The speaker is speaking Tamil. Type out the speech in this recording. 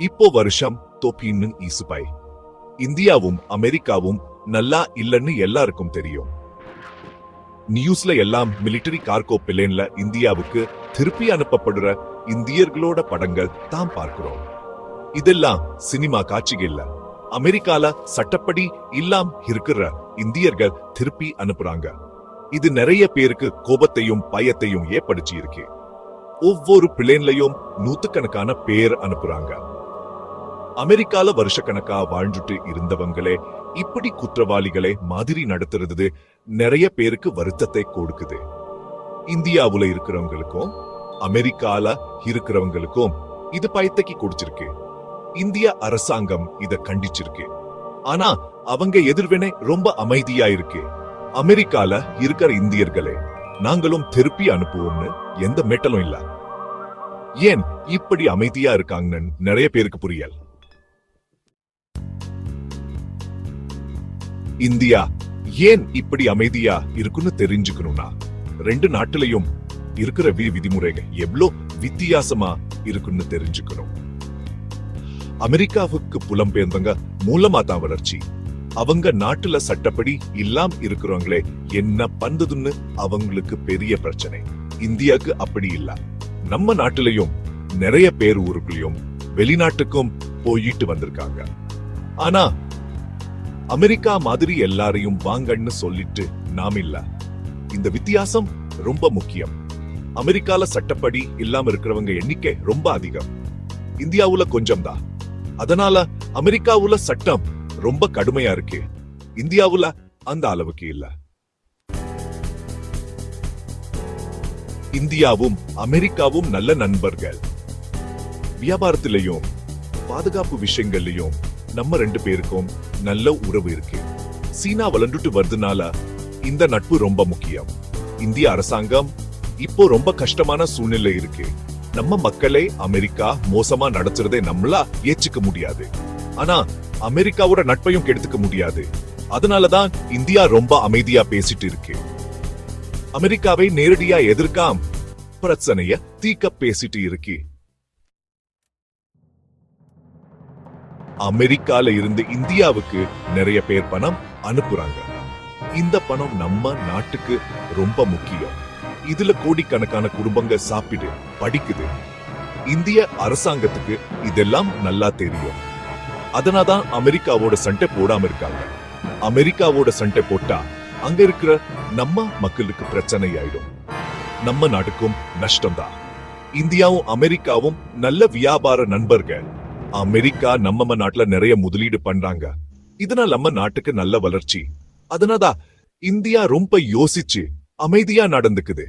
இப்போ வருஷம் தொப்பின்னு ஈசுபாய் இந்தியாவும் அமெரிக்காவும் நல்லா இல்லைன்னு எல்லாருக்கும் தெரியும். நியூஸ்ல எல்லாம் மிலிட்டரி கார்கோ பிளேன்ல இந்தியாவுக்கு திருப்பி அனுப்பப்படுற இந்தியர்களோட படங்கள் தான் பார்க்கிறோம். இதெல்லாம் சினிமா காட்சிகள் இல்ல அமெரிக்கால சட்டப்படி இல்லாம் இருக்கிற இந்தியர்கள் திருப்பி அனுப்புறாங்க. இது நிறைய பேருக்கு கோபத்தையும் பயத்தையும் ஏற்படுத்தி இருக்கு ஒவ்வொரு பிளேன்லயும் நூத்துக்கணக்கான பேர் அனுப்புறாங்க. அமெரிக்கால வருஷக்கணக்கா வாழ்ந்துட்டு இருந்தவங்களே இப்படி குற்றவாளிகளை மாதிரி நடத்துறது நிறைய பேருக்கு வருத்தத்தை கொடுக்குது. இந்தியாவுல இருக்கிறவங்களுக்கும் அமெரிக்கால இருக்கிறவங்களுக்கும் இது பயத்தக்கி கொடுச்சிருக்கு. இந்திய அரசாங்கம் இத கண்டிச்சிருக்கு. ஆனா அவங்க எதிர்வினை ரொம்ப அமைதியா இருக்கு அமெரிக்கால இருக்கிற இந்தியர்களே நாங்களும் திருப்பி அனுப்புவோம்னு எந்த மெட்டலும் இல்ல. ஏன் இப்படி அமைதியா இருக்காங்கன்னு நிறைய பேருக்கு புரியல. இந்தியா ஏன் இப்படி அமைதியா இருக்குன்னு தெரிஞ்சுக்கணும்னா ரெண்டு நாட்டுலயும் இருக்கிற வி விதிமுறைகள் எவ்வளோ வித்தியாசமா இருக்குன்னு தெரிஞ்சுக்கணும். அமெரிக்காவுக்கு புலம்பெயர்ந்தவங்க மூலமா தான் வளர்ச்சி. அவங்க நாட்டுல சட்டப்படி இல்லாம இருக்கிறவங்களே என்ன பண்றதுன்னு அவங்களுக்கு பெரிய பிரச்சனை. இந்தியாவுக்கு அப்படி இல்ல. நம்ம நாட்டிலையும் நிறைய பேர் ஊருக்குள்ளயும் வெளிநாட்டுக்கும் போயிட்டு வந்திருக்காங்க. ஆனா அமெரிக்கா மாதிரி எல்லாரையும் வாங்கன்னு சொல்லிட்டு நாம் இல்ல. இந்த வித்தியாசம் ரொம்ப முக்கியம். அமெரிக்கால சட்டப்படி இல்லாம இருக்கிறவங்க எண்ணிக்கை ரொம்ப அதிகம். இந்தியாவுல கொஞ்சம் தான் அதனால அமெரிக்காவுல சட்டம் ரொம்ப கடுமையா இருக்கு. இந்தியாவுல அந்த அளவுக்கு இல்ல. இந்தியாவும் அமெரிக்காவும் நல்ல நண்பர்கள். வியாபாரத்திலையும் பாதுகாப்பு விஷயங்கள்லயும் நம்ம ரெண்டு பேருக்கும் நல்ல உறவு இருக்கு. சீனா வளர்ந்துட்டு வருதுனால இந்த நட்பு ரொம்ப முக்கியம். இந்திய அரசாங்கம் இப்போ ரொம்ப கஷ்டமான சூழ்நிலை இருக்கு. நம்ம மக்களே அமெரிக்கா மோசமா நடத்துறதை நம்மளா ஏச்சுக்க முடியாது. ஆனா அமெரிக்காவோட நட்பையும் கெடுத்துக்க முடியாது. அதனாலதான் இந்தியா ரொம்ப அமைதியா பேசிட்டு இருக்கு. அமெரிக்காவை நேரடியா எதிர்க்காம் பிரச்சனைய தீக்க பேசிட்டு இருக்கேன் அமெரிக்கால இருந்து இந்தியாவுக்கு நிறைய பேர் பணம் அனுப்புறாங்க. இந்த பணம் நம்ம நாட்டுக்கு ரொம்ப முக்கியம். இதுல கோடிக்கணக்கான குடும்பங்க சாப்பிடு படிக்குது. இந்திய அரசாங்கத்துக்கு இதெல்லாம் நல்லா தெரியும். அதனாதான் அமெரிக்காவோட சண்டை போடாம இருக்காங்க. அமெரிக்காவோட சண்டை போட்டா அங்க இருக்கிற நம்ம மக்களுக்கு பிரச்சனை ஆயிடும். நம்ம நாட்டுக்கும் நஷ்டம்தான். இந்தியாவும் அமெரிக்காவும் நல்ல வியாபார நண்பர்கள். அமெரிக்கா நம்ம நாட்டுல நிறைய முதலீடு பண்றாங்க. இதனால நம்ம நாட்டுக்கு நல்ல வளர்ச்சி. அதனாதான் இந்தியா ரொம்ப யோசிச்சு அமைதியா நடந்துக்குது.